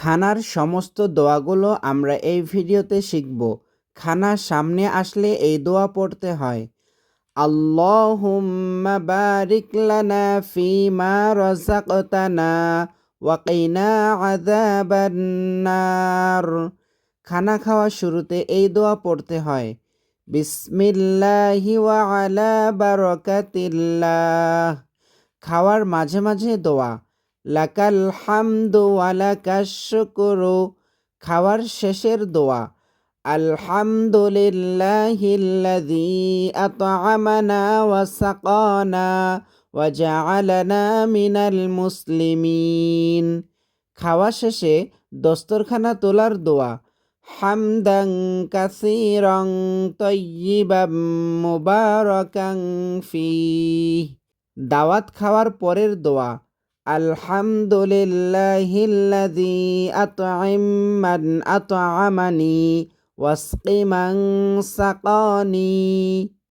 খানার সমস্ত দোয়াগুলো আমরা এই ভিডিওতে শিখব। খানা সামনে আসলে এই দোয়া পড়তে হয়। আল্লাহুম্মা বারিক লানা ফিমা রাযাকতানা ওয়া কিনা আযাবান খানা খাওয়া শুরুতে এই দোয়া পড়তে হয়। বিসমিল্লাহি ওয়া আলা বারাকাতিল্লাহ। খাওয়ার মাঝে মাঝে দোয়া। লাকাল হামদু শুকরু। খাওয়ার শেষের দোয়া আলহামদুলিল্লাহিল্লাযী আত'আমানা ওয়া সাকানা ওয়া জা'আলানা মিনাল মুসলিমিন। খাওয়া শেষে দস্তরখানা তোলার দোয়া হামদাং কাসীরাং তয়্যিবাম মুবারাকাং ফীহ। দাওয়াত খাওয়ার পরের দোয়া আলহামদুলিল্লাহিল্লাযী আত'আমান আত'আমানি ওয়াসকি মান সাকানি